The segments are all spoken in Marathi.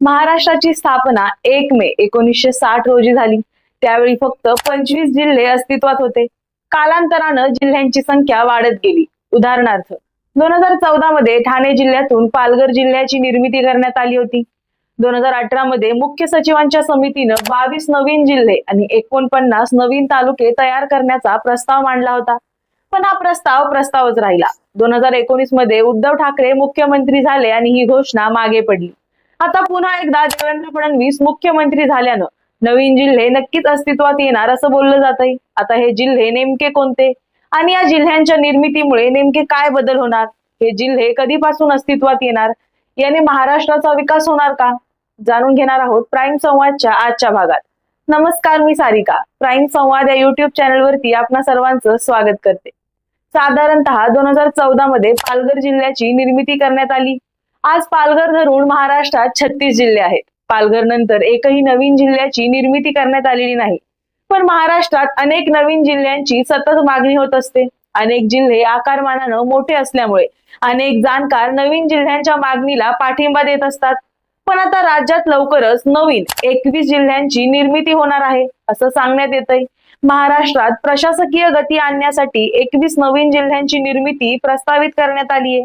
महाराष्ट्राची स्थापना एक मे एकोणीसशे साठ रोजी झाली. त्यावेळी फक्त पंचवीस जिल्हे अस्तित्वात होते. कालांतरानं जिल्ह्यांची संख्या वाढत गेली. उदाहरणार्थ दोन हजार चौदा मध्ये ठाणे जिल्ह्यातून पालघर जिल्ह्याची निर्मिती करण्यात आली होती. दोन हजार अठरा मध्ये मुख्य सचिवांच्या समितीनं बावीस नवीन जिल्हे आणि एकोणपन्नास नवीन तालुके तयार करण्याचा प्रस्ताव मांडला होता. पण हा प्रस्ताव प्रस्तावच राहिला. दोन हजार एकोणीसमध्ये उद्धव ठाकरे मुख्यमंत्री झाले आणि ही घोषणा मागे पडली. आता पुन्हा एकदा देवेंद्र फडणवीस मुख्यमंत्री झाल्यानं नवीन जिल्हे नक्कीच अस्तित्वात येणार असं बोललं जात आहे आता हे जिल्हे नेमके कोणते? आणि या जिल्ह्यांच्या निर्मितीमुळे नेमके काय बदल होणार? हे जिल्हे कधीपासून अस्तित्वात येणार? याने महाराष्ट्राचा विकास होणार का? जाणून घेणार आहोत प्राईम संवादच्या आजच्या भागात. नमस्कार मी सारिका. प्राईम संवाद या युट्यूब चॅनलवरती आपणा सर्वांचं स्वागत करते. साधारणतः दोन हजार चौदा मध्ये पालघर जिल्ह्याची निर्मिती करण्यात आली. आज पालघर धरून महाराष्ट्रात छत्तीस जिल्हे आहेत. पालघर नंतर एकही नवीन जिल्ह्याची निर्मिती करण्यात आलेली नाही. पण महाराष्ट्रात अनेक नवीन जिल्ह्यांची सतत मागणी होत असते. अनेक जिल्हे आकारमानानं मोठे असल्यामुळे अनेक जाणकार नवीन जिल्ह्यांच्या मागणीला पाठिंबा देत असतात. पण आता राज्यात लवकरच नवीन एकवीस जिल्ह्यांची निर्मिती होणार आहे असं सांगण्यात येतंय. महाराष्ट्रात प्रशासकीय गती आणण्यासाठी एकवीस नवीन जिल्ह्यांची निर्मिती प्रस्तावित करण्यात आली आहे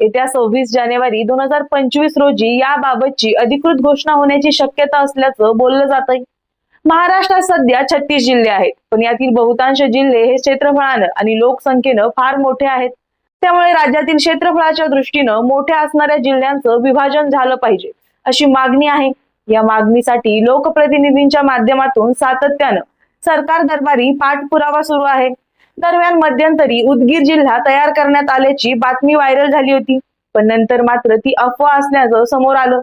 येत्या सव्वीस जानेवारी दोन हजार पंचवीस रोजी याबाबतची अधिकृत घोषणा होण्याची शक्यता असल्याचं बोललं जात महाराष्ट्रात सध्या छत्तीस जिल्हे आहेत पण यातील बहुतांश जिल्हे हे क्षेत्रफळानं आणि लोकसंख्येनं फार मोठे आहेत. त्यामुळे राज्यातील क्षेत्रफळाच्या दृष्टीनं मोठ्या असणाऱ्या जिल्ह्यांचं विभाजन झालं पाहिजे अशी मागणी आहे. या मागणीसाठी लोकप्रतिनिधींच्या माध्यमातून सातत्यानं सरकार दरबारी पाठपुरावा सुरू आहे. दरम्यान मध्यंतरी उदगीर जिल्हा तयार करण्यात आल्याची बातमी व्हायरल झाली होती. पण नंतर मात्र ती अफवा असल्याचं समोर आलं.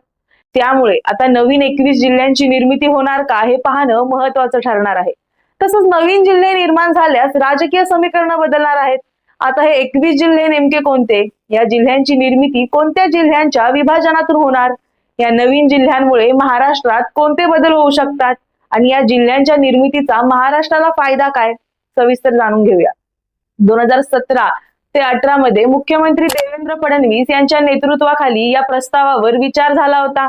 त्यामुळे आता नवीन एकवीस जिल्ह्यांची निर्मिती होणार का हे पाहणं महत्वाचं ठरणार आहे. तसंच नवीन जिल्हे निर्माण झाल्यास राजकीय समीकरण बदलणार आहेत. आता हे एकवीस जिल्हे नेमके कोणते? या जिल्ह्यांची निर्मिती कोणत्या जिल्ह्यांच्या विभाजनातून होणार? या नवीन जिल्ह्यांमुळे महाराष्ट्रात कोणते बदल होऊ शकतात? आणि या जिल्ह्यांच्या निर्मितीचा महाराष्ट्राला फायदा काय? सविस्तर जाणून घेऊया. दोन हजार सतरा ते अठरा मध्ये मुख्यमंत्री देवेंद्र फडणवीस यांच्या नेतृत्वाखाली या प्रस्तावावर विचार झाला होता.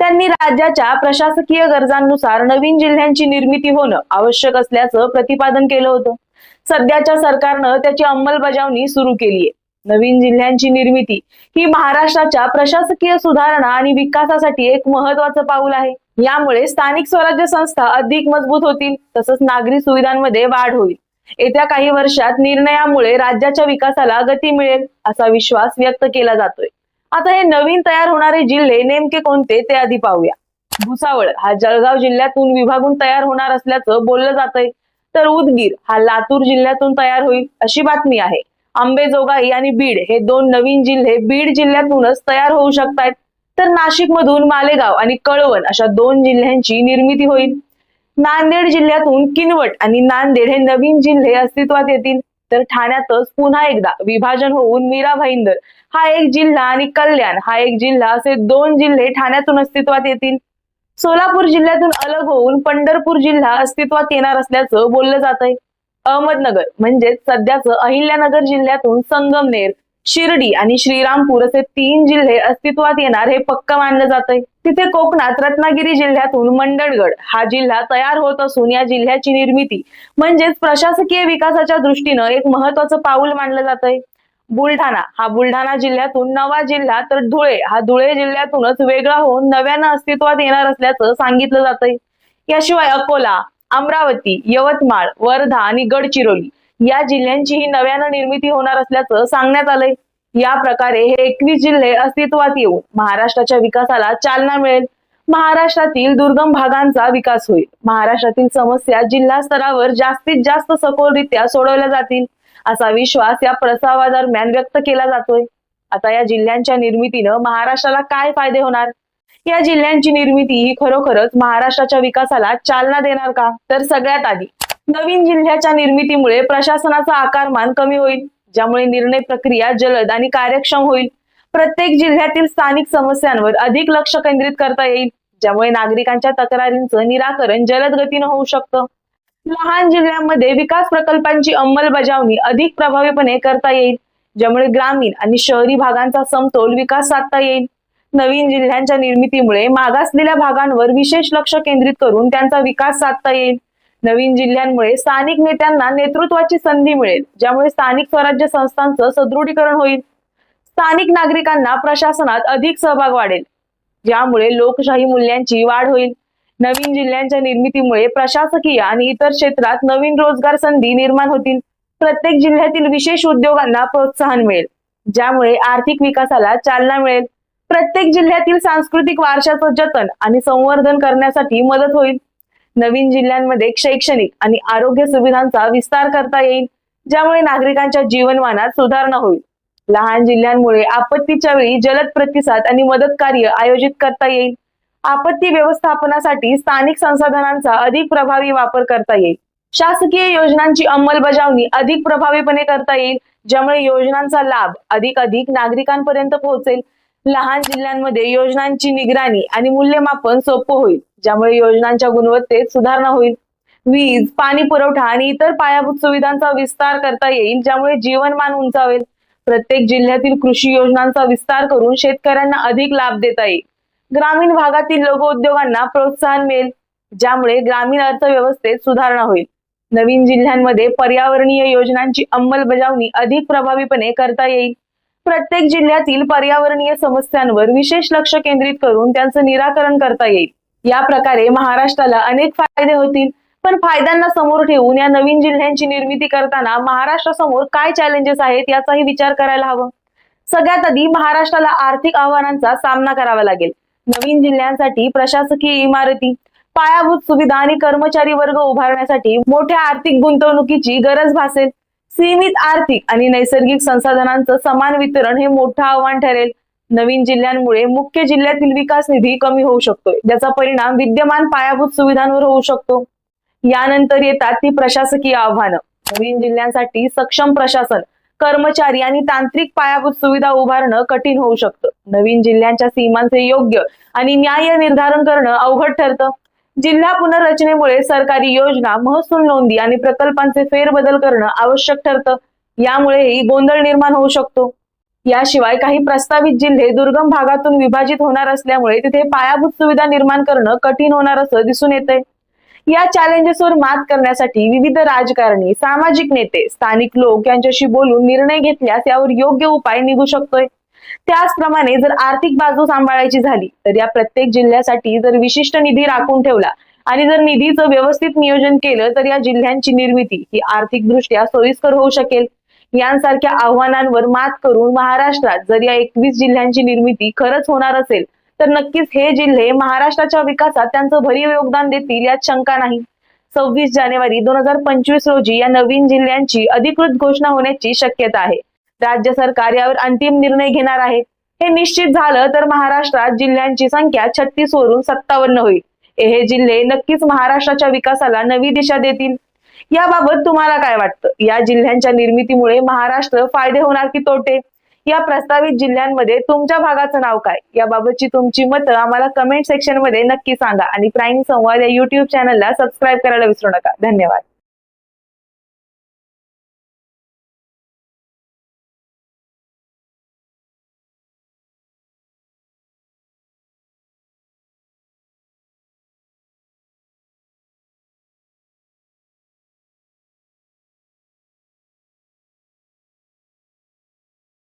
त्यांनी राज्याच्या प्रशासकीय गरजांनुसार नवीन जिल्ह्यांची निर्मिती होणं आवश्यक असल्याचं प्रतिपादन केलं होतं. सध्याच्या सरकारनं त्याची अंमलबजावणी सुरू केली आहे नवीन जिल्ह्यांची निर्मिती ही महाराष्ट्राच्या प्रशासकीय सुधारणा आणि विकासासाठी एक महत्वाचं पाऊल आहे. यामुळे स्थानिक स्वराज्य संस्था अधिक मजबूत होतील तसंच नागरी सुविधांमध्ये वाढ होईल. येत्या काही वर्षात निर्णयामुळे राज्याच्या विकासाला गती मिळेल असा विश्वास व्यक्त केला जातोय. आता हे नवीन तयार होणारे जिल्हे नेमके कोणते ते आधी पाहूया. भुसावळ हा जळगाव जिल्ह्यातून विभागून तयार होणार असल्याचं बोललं जातंय. तर उदगीर हा लातूर जिल्ह्यातून तयार होईल अशी बातमी आहे. आंबेजोगाई आणि बीड हे दोन नवीन जिल्हे बीड जिल्ह्यातूनच तयार होऊ शकतात तर नाशिक मधून मालेगाव आणि कळवण अशा दोन जिल्ह्यांची निर्मिती होईल. नांदेड जिल्ह्यातून किनवट आणि नांदेड हे नवीन जिल्हे अस्तित्वात येतील. तर ठाण्यातच पुन्हा एकदा विभाजन होऊन मीरा भाईंदर हा एक जिल्हा आणि कल्याण हा एक जिल्हा असे दोन जिल्हे ठाण्यातून अस्तित्वात येतील. सोलापूर जिल्ह्यातून अलग होऊन पंढरपूर जिल्हा अस्तित्वात येणार असल्याचं बोललं जात आहे अहमदनगर म्हणजेच सध्याचं अहिल्यानगर जिल्ह्यातून संगमनेर शिर्डी आणि श्रीरामपूर असे तीन जिल्हे अस्तित्वात येणार हे पक्क मानलं जातंय. तिथे कोकणात रत्नागिरी जिल्ह्यातून मंडणगड हा जिल्हा तयार होत असून या जिल्ह्याची निर्मिती म्हणजेच प्रशासकीय विकासाच्या दृष्टीनं एक महत्वाचं पाऊल मानलं जातंय. बुलढाणा हा बुलढाणा जिल्ह्यातून नवा जिल्हा तर धुळे हा धुळे जिल्ह्यातूनच वेगळा होऊन नव्यानं अस्तित्वात येणार असल्याचं सांगितलं जातंय. याशिवाय अकोला अमरावती यवतमाळ वर्धा आणि गडचिरोली या जिल्ह्यांचीही नव्यानं निर्मिती होणार असल्याचं सांगण्यात आलंय. या प्रकारे हे एकवीस जिल्हे अस्तित्वात येऊन महाराष्ट्राच्या विकासाला चालना मिळेल. महाराष्ट्रातील दुर्गम भागांचा विकास होईल. महाराष्ट्रातील समस्या जिल्हा स्तरावर जास्तीत जास्त सखोलरित्या सोडवल्या जातील असा विश्वास या प्रस्तावादरम्यान व्यक्त केला जातोय. आता या जिल्ह्यांच्या निर्मितीनं महाराष्ट्राला काय फायदे होणार? या जिल्ह्यांची निर्मिती ही खरोखरच महाराष्ट्राच्या विकासाला चालना देणार का? तर सगळ्यात आधी नवीन जिल्ह्याच्या निर्मितीमुळे प्रशासनाचा आकारमान कमी होईल ज्यामुळे निर्णय प्रक्रिया जलद आणि कार्यक्षम होईल. प्रत्येक जिल्ह्यातील स्थानिक समस्यांवर अधिक लक्ष केंद्रित करता येईल ज्यामुळे नागरिकांच्या तक्रारींचं निराकरण जलद गतीनं होऊ शकतं. लहान जिल्ह्यांमध्ये विकास प्रकल्पांची अंमलबजावणी अधिक प्रभावीपणे करता येईल ज्यामुळे ग्रामीण आणि शहरी भागांचा समतोल विकास साधता येईल. नवीन जिल्ह्यांच्या निर्मितीमुळे मागासलेल्या भागांवर विशेष लक्ष केंद्रित करून त्यांचा विकास साधता येईल. नवीन जिल्ह्यांमुळे स्थानिक नेत्यांना नेतृत्वाची संधी मिळेल ज्यामुळे स्थानिक स्वराज्य संस्थांचं सदृढीकरण होईल. स्थानिक नागरिकांना प्रशासनात अधिक सहभाग वाढेल ज्यामुळे लोकशाही मूल्यांची वाढ होईल. नवीन जिल्ह्यांच्या निर्मितीमुळे प्रशासकीय आणि इतर क्षेत्रात नवीन रोजगार संधी निर्माण होतील. प्रत्येक जिल्ह्यातील विशेष उद्योगांना प्रोत्साहन मिळेल ज्यामुळे आर्थिक विकासाला चालना मिळेल. प्रत्येक जिल्ह्यातील सांस्कृतिक वारशाचं जतन आणि संवर्धन करण्यासाठी मदत होईल. नवीन जिल्ह्यांमध्ये शैक्षणिक आणि आरोग्य सुविधांचा विस्तार करता येईल ज्यामुळे नागरिकांच्या जीवनमानात सुधारणा होईल. लहान जिल्ह्यांमुळे आपत्तीच्या वेळी जलद प्रतिसाद आणि मदत कार्य आयोजित करता येईल. आपत्ती व्यवस्थापनासाठी स्थानिक संसाधनांचा अधिक प्रभावी वापर करता येईल. शासकीय योजनांची अंमलबजावणी अधिक प्रभावीपणे करता येईल ज्यामुळे योजनांचा लाभ अधिक अधिक नागरिकांपर्यंत पोहोचेल. लहान जिल्ह्यांमध्ये योजनांची निगराणी आणि मूल्यमापन सोपं होईल. ज्यामुळे योजनांच्या गुणवत्तेत सुधारणा होईल. वीज पाणी पुरवठा आणि इतर पायाभूत सुविधांचा विस्तार करता येईल ज्यामुळे जीवनमान उंचावेल. प्रत्येक जिल्ह्यातील कृषी योजनांचा विस्तार करून शेतकऱ्यांना अधिक लाभ देता येईल. ग्रामीण भागातील लघु उद्योगांना प्रोत्साहन मिळेल ज्यामुळे ग्रामीण अर्थव्यवस्थेत सुधारणा होईल. नवीन जिल्ह्यांमध्ये पर्यावरणीय योजनांची अंमलबजावणी अधिक प्रभावीपणे करता येईल. प्रत्येक जिल्ह्यातील पर्यावरणीय समस्यांवर विशेष लक्ष केंद्रित करून त्यांचं निराकरण करता येईल. या प्रकारे महाराष्ट्राला अनेक फायदे होतील. पण फायद्यांना समोर ठेवून या नवीन जिल्ह्यांची निर्मिती करताना महाराष्ट्रासमोर काय चॅलेंजेस आहेत याचाही विचार करायला हवा. सगळ्यात आधी महाराष्ट्राला आर्थिक आव्हानांचा सामना करावा लागेल. नवीन जिल्ह्यांसाठी प्रशासकीय इमारती पायाभूत सुविधा आणि कर्मचारी वर्ग उभारण्यासाठी मोठ्या आर्थिक गुंतवणुकीची गरज भासेल. सीमित आर्थिक आणि नैसर्गिक संसाधनांचं समान वितरण हे मोठं आव्हान ठरेल. नवीन जिल्ह्यांमुळे मुख्य जिल्ह्यातील विकास निधी कमी होऊ शकतोय. ज्याचा परिणाम विद्यमान पायाभूत सुविधांवर होऊ शकतो. यानंतर येतात ती प्रशासकीय आव्हानं. नवीन जिल्ह्यांसाठी सक्षम प्रशासन कर्मचारी आणि तांत्रिक पायाभूत सुविधा उभारणं कठीण होऊ शकतं. नवीन जिल्ह्यांच्या सीमांचे योग्य आणि न्याय निर्धारण करणं अवघड ठरतं. जिल्हा पुनर्रचनेमुळे सरकारी योजना महसूल नोंदी आणि प्रकल्पांचे फेरबदल करणं आवश्यक ठरतं. यामुळेही गोंधळ निर्माण होऊ शकतो. याशिवाय काही प्रस्तावित जिल्हे दुर्गम भागातून विभाजित होणार असल्यामुळे तिथे पायाभूत सुविधा निर्माण करणं कठीण होणार असं दिसून येतंय. या चॅलेंजेसवर मात करण्यासाठी विविध राजकारणी सामाजिक नेते स्थानिक लोक यांच्याशी बोलून निर्णय घेतल्यास यावर योग्य उपाय निघू शकतोय. त्याचप्रमाणे जर आर्थिक बाजू सांभाळायची झाली तर या प्रत्येक जिल्ह्यासाठी जर विशिष्ट निधी राखून ठेवला आणि जर निधीचं व्यवस्थित नियोजन केलं तर या जिल्ह्यांची निर्मिती ही आर्थिकदृष्ट्या सोयीस्कर होऊ शकेल. यांसारख्या आव्हानांवर मात करून महाराष्ट्रात जर या एकवीस जिल्ह्यांची निर्मिती खरंच होणार असेल तर नक्कीच हे जिल्हे महाराष्ट्राच्या विकासात त्यांचं भरीव योगदान देतील यात शंका नाही. सव्वीस जानेवारी दोन हजार पंचवीस रोजी या नवीन जिल्ह्यांची अधिकृत घोषणा होण्याची शक्यता आहे. राज्य सरकार यावर अंतिम निर्णय घेणार आहे. हे निश्चित झालं तर महाराष्ट्रात जिल्ह्यांची संख्या छत्तीस वरून सत्तावन्न होईल. हे जिल्हे नक्कीच महाराष्ट्राच्या विकासाला नवी दिशा देतील. याबाबत तुम्हाला काय वाटतं? या जिल्ह्यांच्या निर्मितीमुळे महाराष्ट्र फायदे होणार की तोटे? या प्रस्तावित जिल्ह्यांमध्ये तुमच्या भागाचं नाव काय? याबाबतची तुमची मतं आम्हाला कमेंट सेक्शनमध्ये नक्की सांगा आणि प्राईम संवाद या युट्यूब चॅनलला सबस्क्राईब करायला विसरू नका. धन्यवाद.